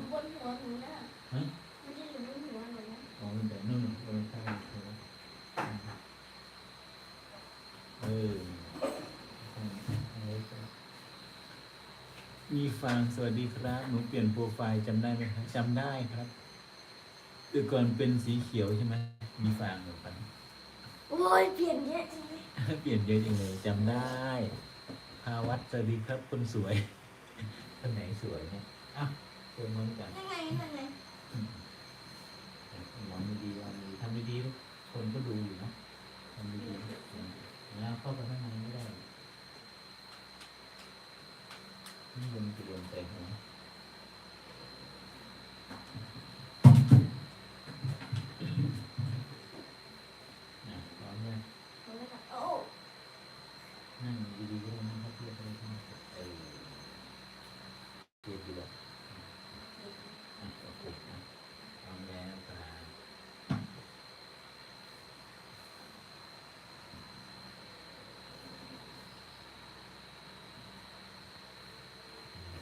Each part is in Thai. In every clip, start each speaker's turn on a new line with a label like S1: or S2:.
S1: องเอาขึ้นหรอก
S2: บนหัวหนูนะ
S1: ฮะ
S2: มันจะอยู่บนหัวหนูนะ
S1: อ๋อมันแต่นู่นเออใช่เออเออมีฟังสวัสดีครับ หนูเปลี่ยนโปรไฟล์จำได้ไหมครับจำได้ครับคือก่อนเป็นสีเขียวใช่ไหมมีฟางหรือเปล่า
S2: โอ้ยเปลี่ยนเยอะจังเลย
S1: เปลี่ยนเยอะจังเลยจำได้พาวัดสวัสดีครับคนสวยคนไหนสวยเนี่ยอะ เจอมันกัน
S2: ยังไงยังไง
S1: มองดีๆวางดีทำดีๆลูกคนก็ดูอยู่เนอะทำดีๆแล้วเข้าไปข้างในไม่ได้นี่มันจะโดนเตะหัวอะพร้อมยัง
S2: ผมเลยค่ะโอ้
S1: นั่งดีๆก็ได้นะครับเพื่อนก็ได้ทั้งหมดเออเทียบดีกว่าอะโอเคนะพร้อมแล้วครับ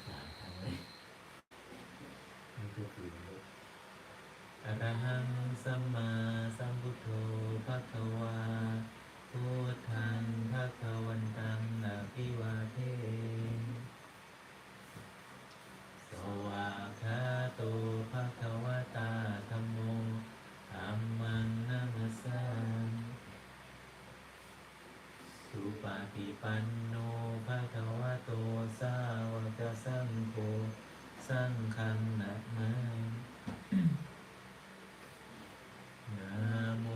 S1: สามครั้งเลยนี่ก็คืออรหังสัมมาสัมพุทโธภะคะวา พุทธังภะคะวันตังอะภิวาเทสวากขาโตภะคะวะตาธัมโมธัมมังนัมสสามิสุ ติปันโนภะคะวะโตสาวกสังโฆสังฆังนะมามิ นะโม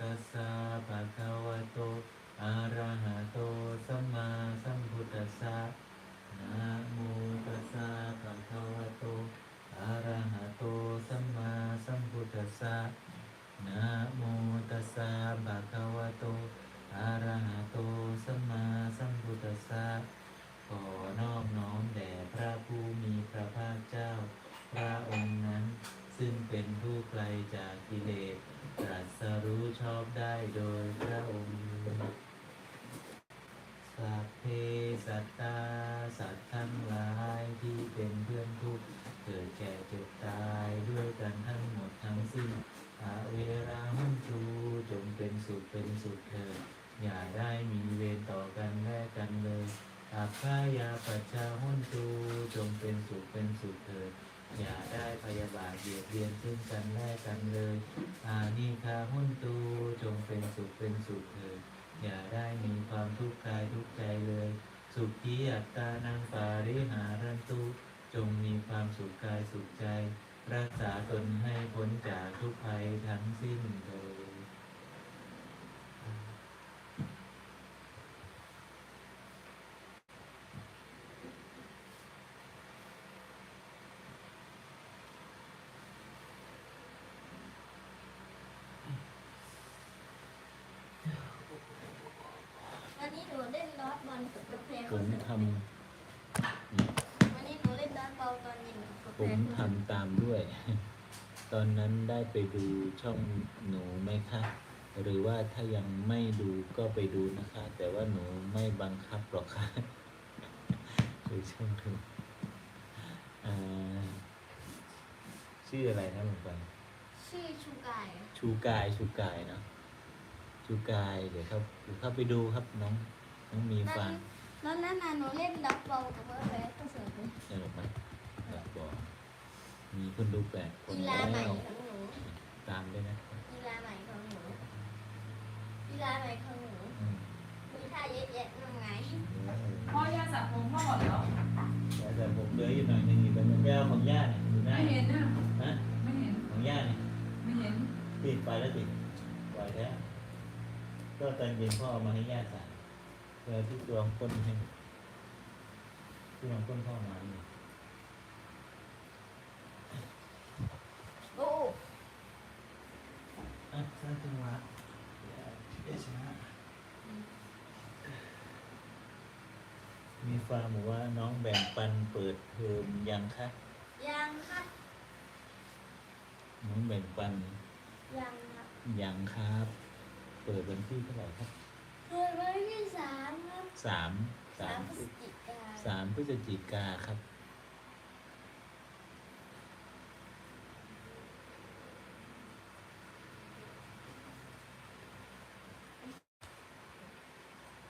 S1: ตัสสะภะคะวะโต อะระหะโต สัมมาสัมพุทธัสสะนะโมตัสสะภะคะวะโต อะระหะโต สัมมาสัมพุทธัสสะนะโมตัสสะภะคะวะโต อะระหะโต สัมมาสัมพุทธัสสะขอนอบน้อมแด่พระผู้มีพระภาคเจ้า พระองค์นั้น ซึ่งเป็นผู้ไกลจากกิเลสตรัสรู้ชอบได้โดยพระองค์สัพเพสัตตาสัตว์ทั้งหลายที่เป็นเพื่อนทุกข์เกิดแก่เจ็บตายด้วยกันทั้งหมดทั้งสิ้นอาเวราหุนตูจงเป็นสุขเป็นสุขเถิดอย่าได้มีเวรต่อกันและกันเลยอาภายาปัจจาหุนตูจงเป็นสุขเป็นสุขเถิดอ ยาบาทเบียดเบียนซึ่งกันและกันเลยอานิคาหุนตูจงเป็นสุขเป็นสุขเถิดอย่าได้มีความทุกข์กายทุกข์ใจเลย สุขีอัตตานังปาริหารันตุจงมีความสุขกายสุขใจ รักษาตนให้พ้นจากทุกภัยทั้งสิ้นเถิด
S2: วันนี้หนูเล่นดอทบอลกับกาแฟ
S1: ผมท
S2: วันนี้หนูเล่นดอทบอลตอนเย็นกับกาำแฟ
S1: ผมทำตามด้วย ตอนนั้นได้ไปดูช่องหนูไหมคะ หรือว่าถ้ายังไม่ดูก็ไปดูนะคะ แต่ว่าหนูไม่บังคับหรอกค่ะคือช่องถึงอ่าชื่ออะไรนะหลวงปัน
S2: ชื่อชูกาย
S1: ชูกายชูกายเนาะ ชูกายเดี๋ยวเขาเดี๋ยวเข้าไปดูครับน้องน้องมีฟัง
S2: แล้วนั่นน่ะหนูเล่นดอทบอลกับกาแฟก็สวยเลย
S1: สนุกไหมอยากบอกมีคนดูแปดคน
S2: กี
S1: แล้
S2: ฬาใหม่
S1: ว
S2: ของหนู
S1: ตามด้วยนะ
S2: กีฬาใหม่ของหนูกีฬาใหม่ของหนู
S1: อืม
S2: มีท่าเยอะแยะมากมาย
S3: พ่อยาสระผมพ่อหมดแล้ว
S1: แต่ผมเหลืออยู่หน่อยหนึงอยู่ตรงนั้นยาวของย่าเนี่ยอยู่ได้
S3: ไม่เห็นนะ
S1: ฮะ
S3: ไม่เห็น
S1: ติดไปแล้วติดปล่อยแล้ว ก็ตอนเย็นพ่อเอามาให้ญาติใส่เพื่อที่ตัวของคนให้ที่วางก้นพ่อมานี่
S2: โอ้
S1: อะสร้างจังหวะเดี๋ยวชนะมีฟาร์มบอกว่าน้องแบ่งปันเปิดเทอมยังคะ
S2: ยังครับ
S1: น้องแบ่งปัน
S2: ยังครับ
S1: ยังครับเปิดวันที่เท่าไหร่ครับ
S2: เปิดวันที่สามครับ
S1: สามสา
S2: สามมพฤศจิกา
S1: สามพฤศจิกาครับ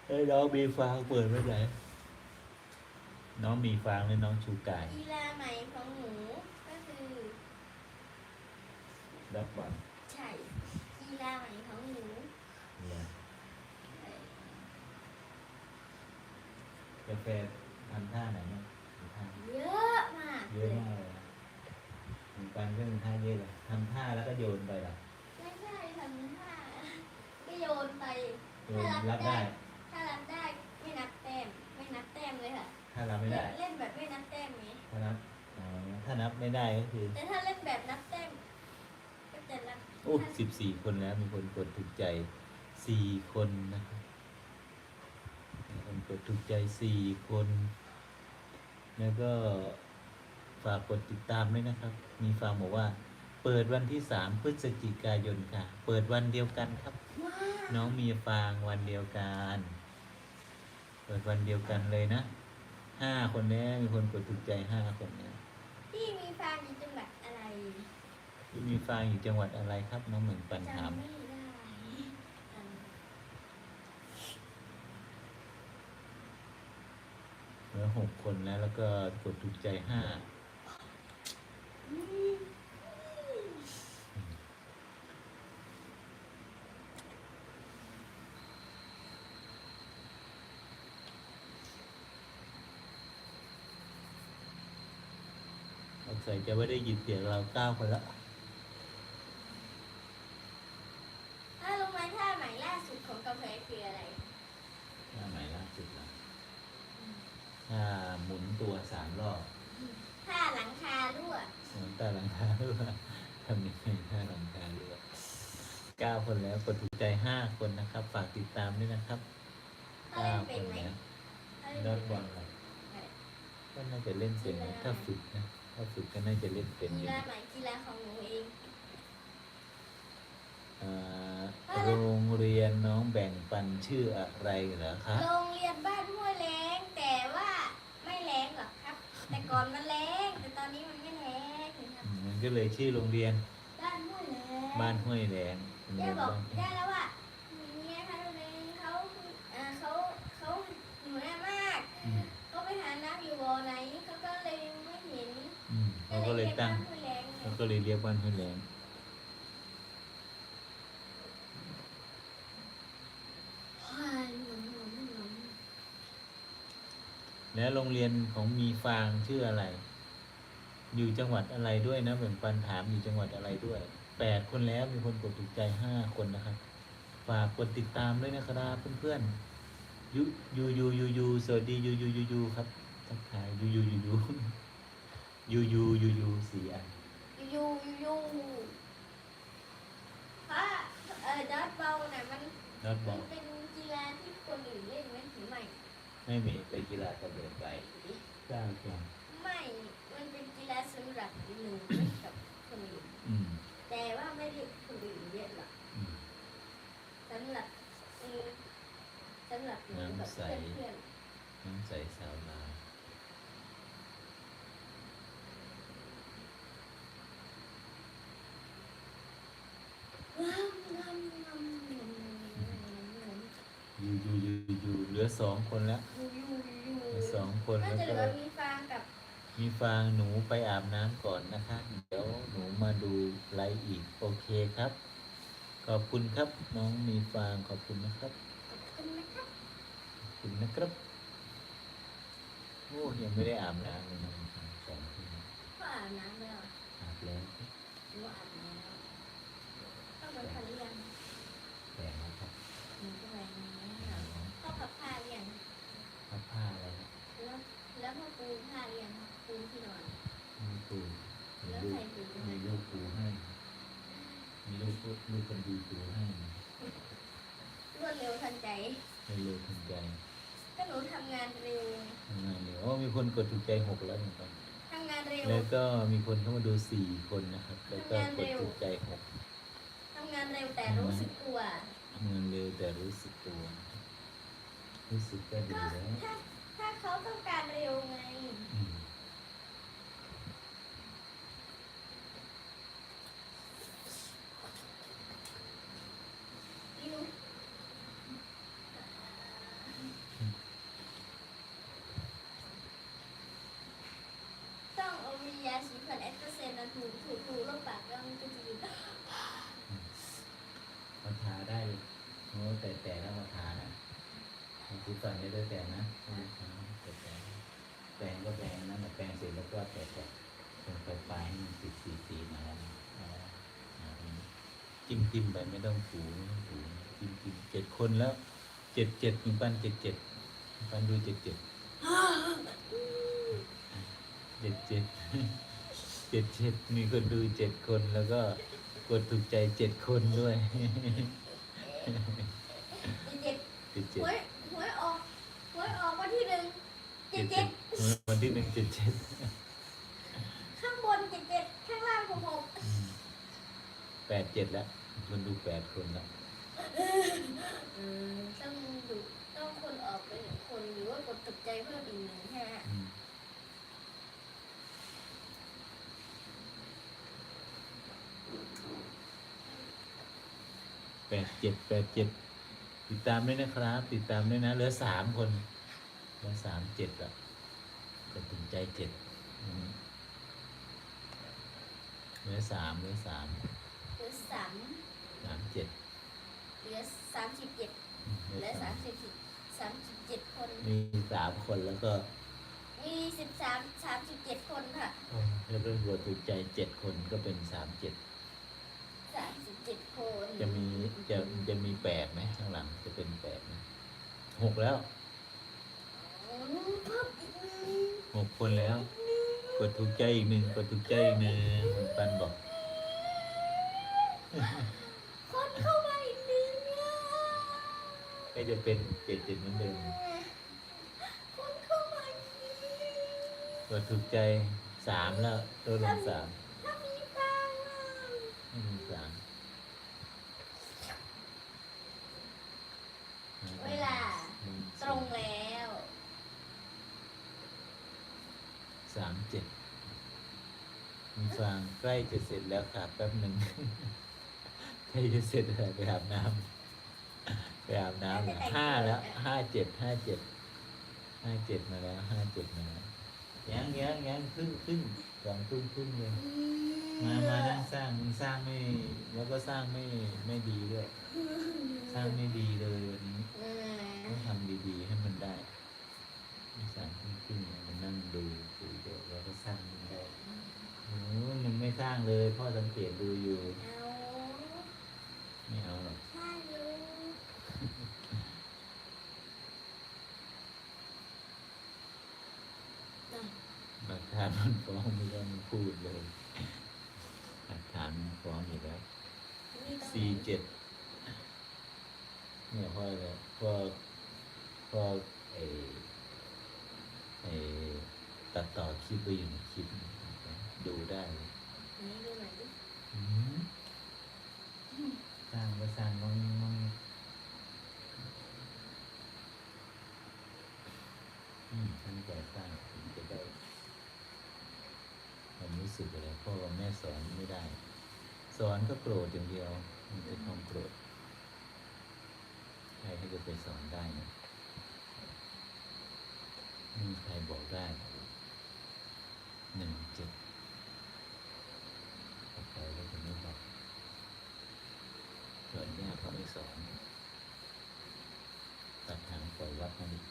S1: เอ้ยน้องมีฟางเปิดไว้ไหนน้องมีฟางหรือน้องชูกาย
S2: กีฬาใหม่ของหนูก็คือ
S1: รับบอล
S2: ใช่กีฬาใหม่ของหนู
S1: เนี่ย กาแฟทำท่าไหนเนี่ยทำท่า
S2: เยอะมาก
S1: เยอะมากเลยนะเหมือนกันก็ทำท่าเยอะเลยทำท่าแล้วก็โยนไปล่ะ
S2: ไม่ใช่ทำท่าก็โยนไป
S1: โยนรับได้
S2: ถ้ารับได้ไม่นับแต้ม ไม่นับแต้มเลยค่ะ
S1: ถ้ารับไม่ได้
S2: เล่นแบบไม่นับแต้มไหม
S1: ถ้านับอ๋อถ้านับไม่ได้ก็คือ
S2: แต่ถ้าเล่นแบบนับแต้มก็จะนับ
S1: โอ้สิบสี่คนแล้วมีคนกดถูกใจสี่คนนะครับ มีคนกดถูกใจสี่คน แล้วก็ฝากกดติดตามด้วยนะครับ มีฟังบอกว่า เปิดวันที่สามพฤศจิกายนค่ะ เปิดวันเดียวกันครับ
S2: ว้า
S1: น้องมีฟางวันเดียวกัน เปิดวันเดียวกันเลยนะห้าคนนี้มีคนกดถูกใจห้าคนเนี้
S2: ที่มีฟาร์มอยู่จังหวัดอะไร
S1: ที่มีฟางอยู่จังหวัดอะไรครับ น้องเหมือนปันถาม
S2: จำไม่ได้อืม
S1: เห ลือหกคนแล้ว แล้วก็กดถูกใจห้า
S2: อืม
S1: สงสัยจะไม่ได้ยินเสียงเราเก้าคนละ
S2: ถ้ารู้ไหมท่าใหม่ล่าสุดของกาแฟคืออะไร
S1: หน้าใหม่ล่าสุดละถ้าหมุนตัวสามรอบ
S2: ท่าหลังคารั่ว
S1: หมุนตาหลังคาด้วยทำยังไงถ้าหลังคาด้วยเก้าคนแล้วกดถูกใจห้าคนนะครับ ฝากติดตามด้วยนะครับ
S2: ถ้า
S1: เก้า
S2: เล่น
S1: ค
S2: เป็น
S1: น
S2: ไหม
S1: แล้ว
S2: ถ้าเล่น
S1: ยอ
S2: เป็
S1: ด
S2: น
S1: บ
S2: ไหม
S1: อลอะไรก็น่าจะเล่นเป็นนะถ้าฝึกนะถ้าฝึกก็น่าจะเล่นเป็นอ
S2: กี
S1: ยู่
S2: ฬา
S1: นะ
S2: ใหม่กีฬาของหนูเอง
S1: อ่าโรงเรียนน้องแบ่งปันชื่ออะไรเหรอคะ
S2: โรงเรียนบ้านห้วยแรงแต่ว่าไม่แรงหรอกครับ แต่ก่อนมันแรงแต่ตอนนี้มันไม่แรงครับ
S1: อืมมันก็เลยชื่อโรงเรียน
S2: บ้านห้วยแรง
S1: บ้านห้วยแรง โรงเรี
S2: ย่าย
S1: น
S2: บอก
S1: บ้าน
S2: ย่าแล้วว่าเนี่ยค่ะโรงเรียนเขาเอ่อเขาเขาหนูแน่มาก
S1: อืม
S2: เขาไปหาน้ำอยู่บ่อไหนเขาก็เลยไม่เห็น
S1: อืมเขาก็เลยตั้ง
S2: ก็เลยเรียกบ้านห้วยแรงไง
S1: เขาก็เลยเรียกบ้านห้วยแรง
S2: ว้ายหนุ่มหนุ่มหนุ่ม
S1: แล้วโรงเรียนของมีฟางชื่ออะไร อยู่จังหวัดอะไรด้วยนะแบ่งปันถามอยู่จังหวัดอะไรด้วย แปดคนแล้วมีคนกดถูกใจห้าคนนะครับ ฝากกดติดตามด้วยนะครับเพื่อนๆยูยูยูยูยูสวัสดียูยูยูยูครับทักทายยูยูยูยูยูยูยูยูสี่อัน
S2: ยูยูเพราะเออดอทเบลน่ะมัน
S1: นอตบ
S2: มั
S1: อนก
S2: เป็นกีฬาที่คนอื่นเล่นไหมหรือไม่
S1: ไม่มีไปกีฬากระโดดไปเก้าคน
S2: ไม่มันเป็นกีฬาสำหรับหนูไม่กับคนอื่น
S1: อืม
S2: แต่ว่าไม่ได้คนอื่นเยอะหรอก
S1: อืม
S2: สำหรับเออสำหรับหนูกับ
S1: น้ำใส
S2: เพื่อน
S1: น้ำใสสาวลาว
S2: ๆว้าวงามงามงามงาม
S1: ยูยูยูยูเหลือสองคนแล้ว
S2: ยูยูยู
S1: เหลือสองคน
S2: น่า
S1: แล้ว
S2: จะเห
S1: ก็
S2: ลือมีฟางกับ
S1: มีฟางหนูไปอาบน้ำก่อนนะคะเดี๋ยวหนู มาดูไลฟ์อีก โอเคครับ ขอบคุณครับ น้องมีฟางขอบคุณนะครับขอบ
S2: คุณนะครับ
S1: ขอบคุณนะครับโอ้ยังไม่ได้อาบน้ำเลยน้องสองที
S2: ก็อาบน้ำแล้ว
S1: อาบแล้ว
S2: หนูอาบแล้วต้องไปทานเรือยังแต่แล้วครับหนูจะไปแล้วต้องกับผ้าเรือยังพับผ้าอะไรนะแล้วแล้วพ่อปูผ้าเรือยังปูที่นอน
S1: ปู
S2: แล้ว
S1: ลู
S2: ใคร
S1: ก
S2: ปู
S1: มีลูกปูให้ มีลูกลูกคนดีปูให้
S2: รวดเร็วทันใจ
S1: ให้เร็วทันใจ
S2: ก็หนูทำงานเร็ว
S1: ทำงานเร็วอ๋อมีคนกดถูกใจหกแล้วเหมือนกัน
S2: ทำงานเร็ว
S1: แล้วก็มีคนเข้ามาดูสี่คนนะครับ แล้วก็
S2: ทำงาน
S1: กด
S2: เร็ว
S1: ถูกใจหก
S2: ทำงานเร็วแต่รู้สึกตัว
S1: ทำงานเร็วแต่รู้สึกตัวรู้สึกก็ดี
S2: ก็
S1: แล้ว
S2: ถ้าถ้าเขาต้องการเร็วไง
S1: อืม
S2: ดิวต้องเอามียาสีฟันแอคเซนนะถูถูถูลงปากแล้วมันก็จะดี
S1: มาทาได้เลยโอ้แต่แต่แล้วมาทานะมาซื้อก่อนได้ด้วยแต่นะแต่แต่แปรงก็แปรงนั่นแหละแปรงเสร็จแล้วก็แต่แต่ตรงปลายปลายให้มันสีสีสีมาแล้วนะเอาละเอาละ จิ้มไปไม่ต้องถูถูจิ้มจิ้มเจ็ดคนแล้วเจ็ดเจ็ดมีปันเจ็ดเจ็ดปันดูเจ็ดเจ็ดเจ็ดเจ็ดเจ็ดเจ็ดมีคนดูเจ็ดคนแล้วก็กดถูกใจเจ็ดคนด้วย
S2: เจ็ด
S1: เจ็ด
S2: ห
S1: เจ็ด
S2: วยหวยออกหวยออกวันที่หนึ่งเจ็ดเจ็ด
S1: วันที่หนึ่งเจ็ดเจ็ด
S2: ข้างบนเจ็ดเจ็ดข้างล่างหกหก
S1: แปดเจ็ดแล้ว คนดูแปดคนแล้ว
S2: ต้องดูต้องคนออกไปหนึ่งคนหรือว่ากดถูกใจเพิ่มอีกหนึ่งใช่ไหม
S1: อืมแปดเจ็ดแปดเจ็ดติดตามด้วยนะครับ ติดตามด้วยนะเหลือสามคนเหลือสามเจ็ดแล้วก็ถึงใจเจ็ดอืมเหลือสามเหลือสาม
S2: เหลือสาม
S1: สามเจ็ด
S2: เหลือสามสิบเจ็ด
S1: อืม
S2: เหลือสามสิบสามสิบเจ็ดคน
S1: มีสามคนแล้วก็
S2: มีสิบสามสามสิบเจ็ดคนค่ะ
S1: แล้วก็หัวถูกใจเจ็ดคนก็เป็นสามเจ็ด
S2: สามสิบเจ็ดคน
S1: จะมีจะจะมีแปดไหมข้างหลังจะเป็นแปดไหมหกแล้ว
S2: อืมเพิ่มอีกหนึ่ง
S1: หกคนแล้วกดถูกใจอีกหนึ่งกดถูกใจอีกหนึ่งคุณปันบอก
S2: ก็
S1: จะเป็นเจ็ดเจ็ดเหมือนเดิม
S2: คนเข้ามาอีกหนึ่ง
S1: กดถูกใจสามแล้วตัวลงสาม
S2: ถ้ามีตังค์อะ
S1: ไม่มีสาม
S2: เวลา
S1: หนึ่
S2: ตรงแล้ว
S1: สามเจ็ดมีฟางใกล้จะเสร็จแล้วค่ะแป๊บหนึ่งใกล้จะเสร็จแล้วไปอาบน้ำไป อาบน้ำแล้วห้าแล้วห้าเจ็ดห้าเจ็ดห้าเจ็ดมาแล้วห้าเจ็ดมาแล้วยังยังยังครึ่งครึ่งสองครึ่งครึ่งเลยมามานั่งสร้างมึงสร้างไม่แล้วก็สร้างไม่ไม่ดีด้วยสร้างไม่ดีเลยวันนี้
S2: เออ
S1: ต้องทำดีๆให้มันได้ไม่สร้างครึ่งครึ่งๆมันนั่งดูดูเดี๋ยวแล้วก็สร้างมันได้โอ้ยังไม่สร้างเลยพ่อสังเกตดูอยู่
S2: เอา
S1: ไม่เอาหรอก
S2: ใช่อยู่
S1: หลักฐานมันฟ้องไม่ต้องพูดเลยหลักฐานมันฟ้องอยู่แล้วสี่เจ็ดเนี่ยพ่อเลยพ่อพ่อไอไอตัดต่อคลิปไปอยู่ในคลิปดูได้เลย
S2: ไหนดูหน่อยดิ
S1: อืมสร้างก็สร้างมั่งมั่งอืมท่านใจสร้างถึงจะได้ความรู้สึกอะไรพ่อกับแม่สอนไม่ได้ สอนก็โกรธอย่างเดียวมันเป็นความโกรธใครให้จะไปสอนได้นะไม่มีใครบอกได้หนึ่งเจ็ดถ้าใครก็จะไม่บอกสอนยากเขาไม่สอนตัดทางปล่อยวัดนั่นอง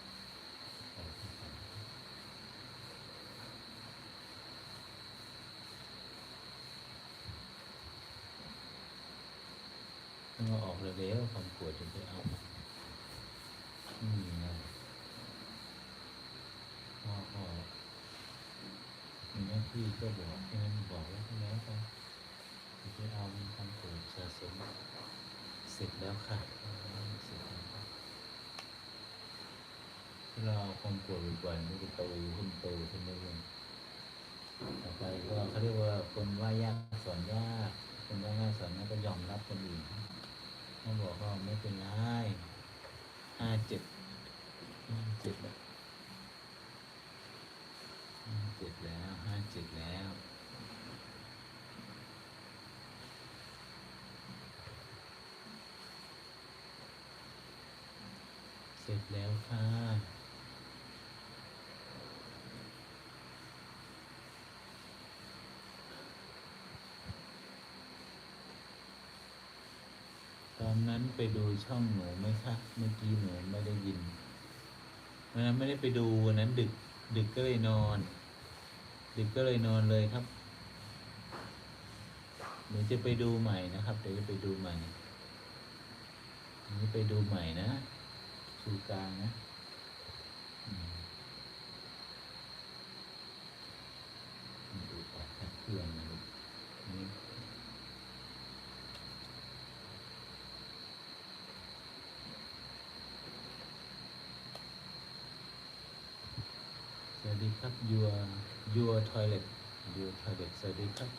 S1: ปล่อยวัดนั่น ต้อง เอาออกเร็วๆความปวดถึงจะเอาอืมนะเอาพ่อพ่อมีหน้าที่ก็บอกแค่นั้นบอกแล้วก็แล้วไปจะเอาทำโกรธสะสมเสร็จแล้วค่ะเสร็จแล้วเราเอาความโกรธบ่อยๆมันจะโตขึ้นโตขึ้นเรื่อยๆต่อไปก็เขาเรียกว่าคนว่ายากสอนยากคนว่าง่ายสอนง่ายก็ยอมรับคนอื่น เขาบอกว่าไม่เป็นไรห้าเจ็ดห้าเจ็ดแล้วห้าเจ็ดแล้วห้าเจ็ดแล้วเสร็จแล้วค่ะ อนนั้นไปดูช่องหนูไหมคะเมื่อกี้หนูไม่ได้ยินวันนั้นไม่ได้ไปดูวันนั้นดึก ดึกก็เลยนอน ดึกก็เลยนอนเลยครับเดี๋ยวจะไปดูใหม่นะครับเดี๋ยวจะไปดูใหม่เดี๋ไปดูใหม่นะชูกลางนะดูออกจากเครื่องนะลูกนี่สวัสดีครับ your your toilet your toilet สวัสดีครับ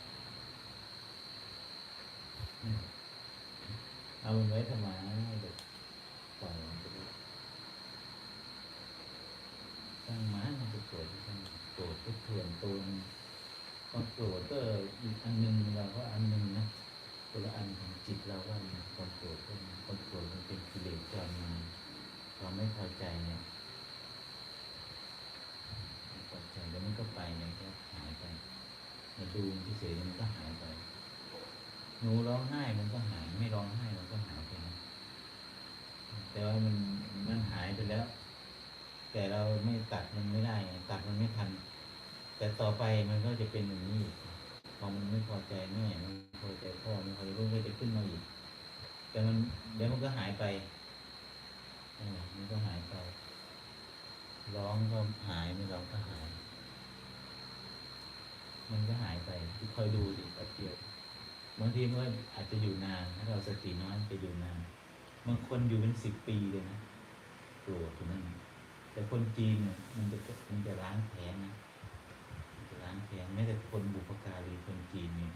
S1: เอามันไว้ทำไมเด็กปล่อยมันไปเลยตั้งมามันจะโกรธตั้งโกรธก็เถื่อนตัวนึงพอโกรธก็อีกอันหนึ่งเราก็อันหนึ่งนะคนละอันของจิตเราว่าความโกรธก็ความโกรธมันเป็นกิเลสจอมมันความไม่พอใจเนี่ย ไม่พอใจแล้วมันก็ไปเนี่ยก็หายไปมาดูที่เฉยๆมันก็หายไปหนูร้องไห้มันก็หาย ไม่ร้องไห้มันก็หายไปนะแต่ว่ามันมันหายไปแล้ว แต่เราไม่ตัดมันไม่ได้ตัดมันไม่ทัน แต่ต่อไปมันก็จะเป็นอย่างนี้อีกพอมันไม่พอใจแม่ไม่พอใจพ่อไม่พอใจลูกก็จะขึ้นมาอีกแต่มันเดี๋ยวมันก็หายไปมันก็หายไป ร้องก็หายไม่ร้องก็หาย มันก็หายไปที่คอยดูดิแป๊บเดียวบางทีมันอาจจะอยู่นานถ้าเราสติน้อยไปอยู่นานบางคนอยู่เป็นสิบปีเลยนะโกรธตรงนั้นแต่คนจีนเนี่ยมันจะมันจะล้างแค้นนะจะล้างแค้นแม้แต่คนบุพการีคนจีนเนี่ย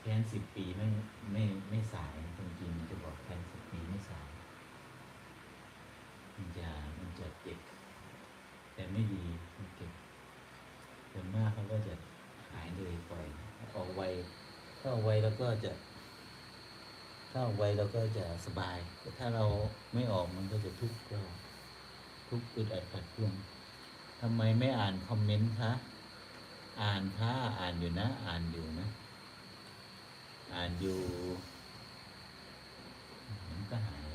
S1: แค้นสิบปีไม่ไม่ไม่สายคนจีนมันจะบอกแค้นสิบปีไม่สาย มันจะมันจะเจ็บ แต่ไม่ดีมันเจ็บส่วนมากเขาก็จะหายเลยปล่อยออกไวถ้าออกไวแล้วก็จะถ้าออกไวเราก็จะสบาย แต่ถ้าเราไม่ออกมันก็จะทุกข์เราทุกข์อึดอัดขัดเคืองทำไมไม่อ่านคอมเมนต์คะอ่านค่ะอ่านอยู่นะ อ่านอยู่นะ อ่านอยู่มันก็หาย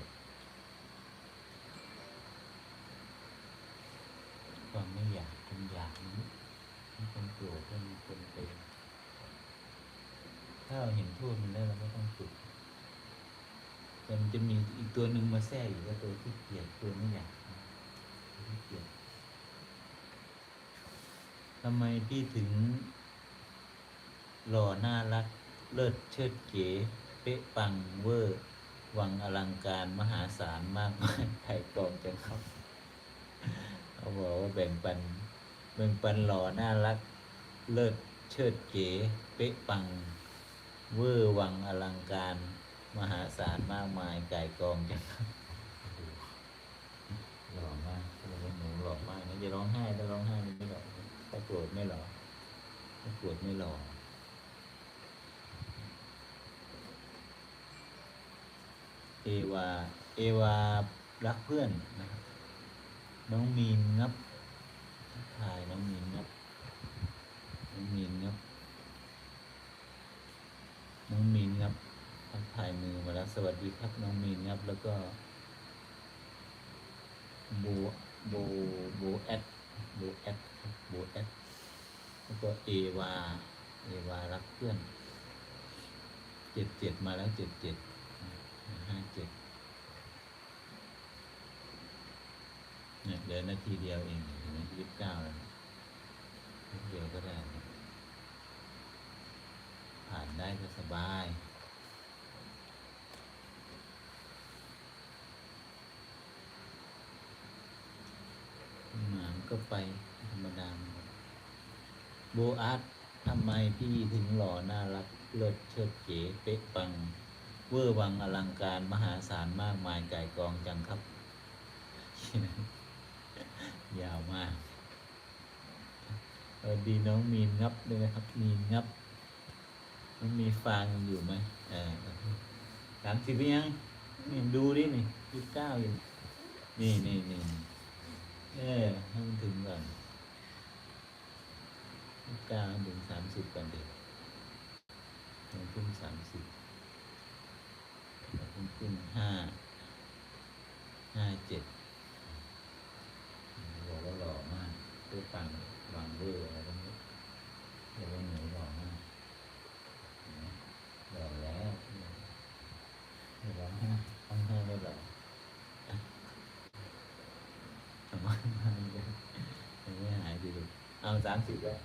S1: ความไม่อยากคนอยากนี้ มีคนโกรธมีคนเป็นถ้าเราเห็นโทษมันแล้วเราก็ต้องฝึกแต่มันจะมีอีกตัวหนึ่งมาแทรกอยู่ว่าตัวที่เกลียดตัวไม่อยากขี้เกียจทำไมพี่ถึง หล่อน่ารัก เลิศเชิดเก๋เป๊ะปังเวอร์วังอลังการมหาศาลมากมายไทยกองจังครับ เขาบอกว่าแบ่งปัน แบ่งปันหล่อน่ารัก เลิศเชิดเก๋ เป๊ะปัง เวอร์วังอลังการ มหาศาลมากมายไก่กองจังหล่อมากเขาบอกว่าหนูหล่อมากนะอย่าร้องไห้ถ้าร้องไห้ไม่หล่อถ้าโกรธไม่หล่อถ้าโกรธไม่หล่อเอวา เอวารักเพื่อนนะครับ น้องมีนงับ ทักทายน้องมีนงับน้องมีนงับน้องมีนงับทักทายมือมาแล้วสวัสดีครับน้องมีนงับแล้วก็โบโบโบแอดโบแอดโบแอดแล้วก็เอวาเอวารักเพื่อนเจ็ดเจ็ดมาแล้วเจ็ดเจ็ดห้าเจ็ด เนี่ยเหลือนาทีเดียวเองเห็นไหมยี่สิบเก้าแล้วนิดเดียวก็ได้ ผ่านได้ก็สบายหมาก็ไปธรรมดาโบอาร์ตทำไมพี่ถึงหล่อน่ารักเลิศเชิดเก๋เป๊ะปัง เวอร์วังอลังการมหาศาลมากมายไก่กองจังครับ ยาวมากสวัสดีน้องมีนงับด้วยนะครับ มีนงับ มันมีฟางอยู่ไหมเออสามสิบยังนี่ดูดินี่ยี่สิบเก้าอยู่นี่นี่นี่เออให้มันถึงก่อนยี่สิบเก้าถึงสามสิบก่อนเด็กขึ้นสามสิบขึ้นห้าห้าเจ็ด บอกว่าหล่อมากด้วยฟังวางเวอร์อะไรพวกนี้เรียกว่าหนูหล่อมากหล่อแล้วเดี๋ยวร้องไห้ร้องไห้ไม่หล่อทำไมไม่ยังไม่หายดีดูเอาสามสิบแล้ว